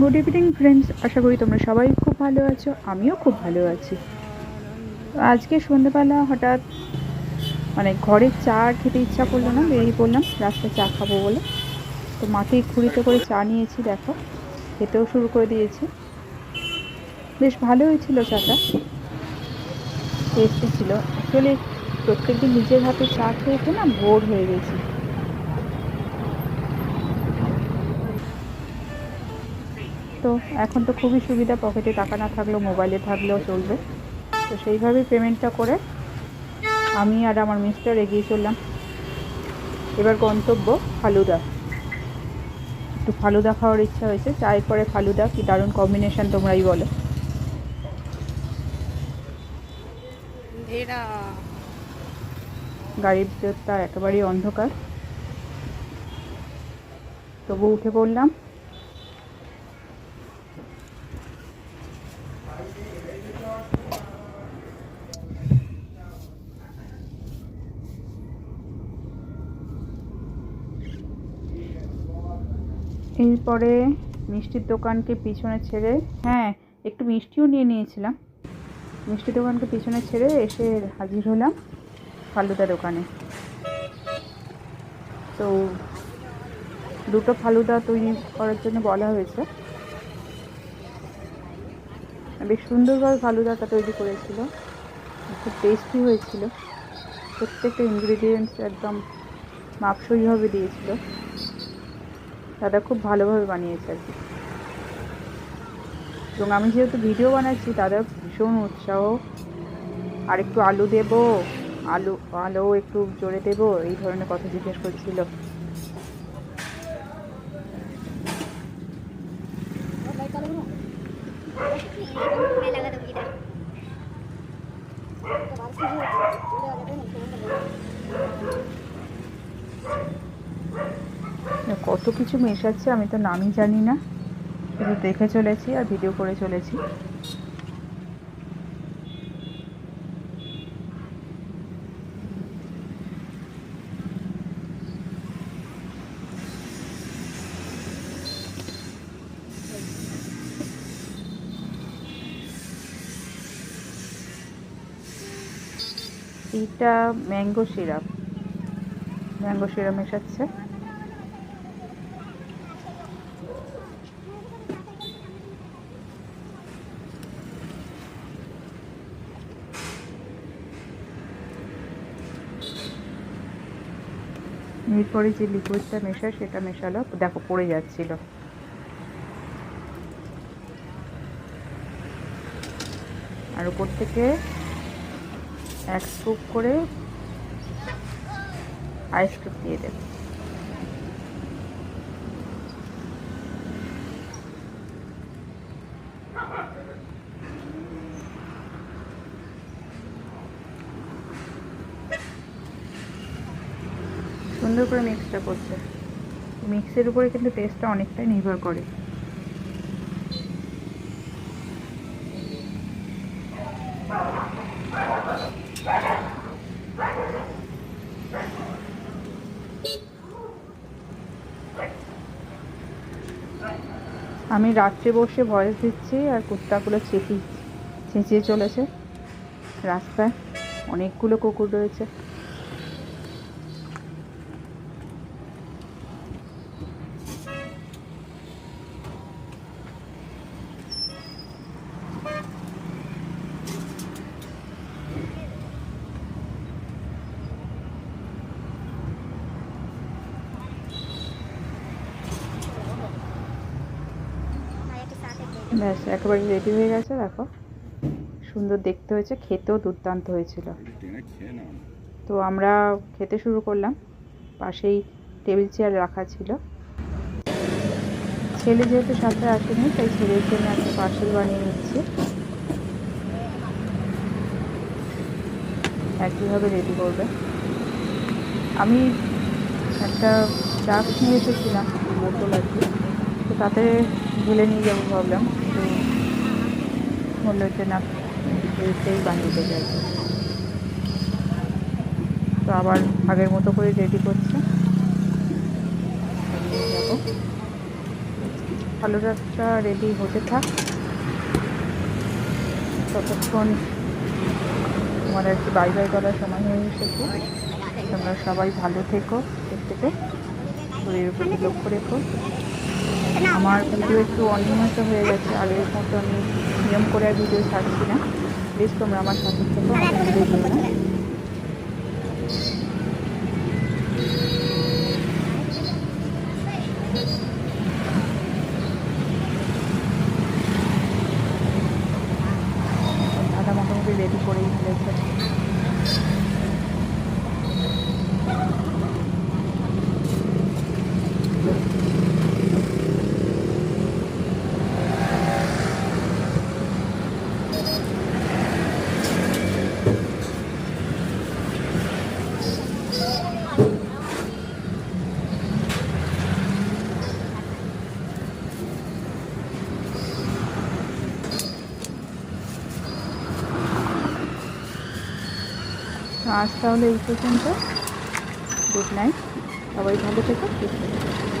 Good evening friends আশা করি তোমরা সবাই খুব ভালো আছো, আমিও খুব ভালো আছি। আজকে সন্ধ্যেবেলা হঠাৎ মানে ঘরে চা খেতে ইচ্ছা করল না, বেরিয়ে পড়লাম, রাস্তায় চা খাব বলে। তো মাকে খুঁড়িতে করে চা নিয়েছি, দেখো, খেতেও শুরু করে দিয়েছি। বেশ ভালো হয়েছিল চাটা। টেস্টি ছিল। অ্যাকচুয়ালি প্রত্যেকদিন নিজের হাতে চা খেয়ে না বোর হয়ে গেছি। তো এখন তো খুবই সুবিধা পকেটে টাকা না থাকলেও মোবাইলে থাকলেও চলবে। তো সেইভাবেই পেমেন্টটা করে আমি আর আমার মিস্টার এগিয়ে চললাম। এবার গন্তব্য ফালুদা। একটু ফালুদা খাওয়ার ইচ্ছা হয়েছে। চায়ের পরে ফালুদা কি দারুণ কম্বিনেশন তোমরাই বলো। এরা গাড়ির ভিতরটা একেবারেই অন্ধকার। তবু উঠে পড়লাম। এরপরে মিষ্টির দোকানকে পিছনে ছেড়ে হ্যাঁ একটু মিষ্টিও নিয়ে নিয়েছিলাম। মিষ্টি দোকানকে পিছনে ছেড়ে এসে হাজির হলাম ফালুদা দোকানে। তো দুটো ফালুদা তৈরি করার জন্য বলা হয়েছে। বেশ সুন্দরভাবে ফালুদাটা তৈরি করেছিল। খুব টেস্টি হয়েছিল। প্রত্যেকটা ইনগ্রিডিয়েন্টস একদম মাপসইভাবে দিয়েছিল। দাদা খুব ভালোভাবে বানিয়েছে আর কি। এবং আমি যেহেতু ভিডিও বানাচ্ছি, দাদা ভীষণ উৎসাহ। আর একটু আলু দেব, আলু আলু একটু জোরে দেব, এই ধরনের কথা জিজ্ঞেস করছিল। কত কিছু মেশাচ্ছে আমি তো নামই জানি না। শুধু দেখে চলেছি আর ভিডিও করে চলেছি। এইটা ম্যাঙ্গো সিরাপ ম্যাঙ্গো সিরাপ মেশাচ্ছে। এরপরে যে লিকুইডটা মেশা সেটা মেশালো। দেখো, পড়ে যাচ্ছিল। আর উপর থেকে এক স্কুপ করে আইসক্রিম দিয়ে দেবে। সুন্দর করে মিক্সটা করছে। মিক্সের উপরে কিন্তু টেস্টটা অনেকটাই নির্ভর করে। আমি রাত্রে বসে ভয়েস দিচ্ছি আর কুত্তাগুলো চেপি চেঁচিয়ে চলেছে। রাস্তায় অনেকগুলো কুকুর রয়েছে। ব্যাস, একেবারে রেডি হয়ে গেছে, দেখো। সুন্দর দেখতে হয়েছে, খেতেও দুর্দান্ত হয়েছিল। তো আমরা খেতে শুরু করলাম। পাশেই টেবিল চেয়ার রাখা ছিল। ছেলে যেহেতু সাথে আসেনি, তাই ছেলের জন্য একটা পার্সেল বানিয়ে নিচ্ছি। একইভাবে রেডি করবে? আমি একটা ডাক নিয়ে এসেছিলাম, বোতল আর কি। তো তাতে ঢেলে নিয়ে যাব ভাবলাম। বলল যে না এইটাই বানিয়ে দেবে তো আবার আগের মতো করে রেডি করছে। যাব আলুরাটা রেডি হতে থাক। ততক্ষণ আমার আর কি বাই বাই করার সময় হয়ে এসেছে। তোমরা সবাই ভালো থেকো প্রত্যেকে শরীরের প্রতি লক্ষ্য রেখো। আমার ভিডিও একটু অনিয়মিত হয়ে গেছে, আগের মতো আমি নিয়ম করে আর ভিডিও ছাড়ছি না। প্লিজ তোমরা আমার সাথে থেকো আমাকে ভিডিও দিও না দাদা মোটামুটি রেডি করেই ফেলেছে তো আজ তাহলে এই পর্যন্ত গুড নাইট সবাই ভালো থেকো সুস্থ থেকো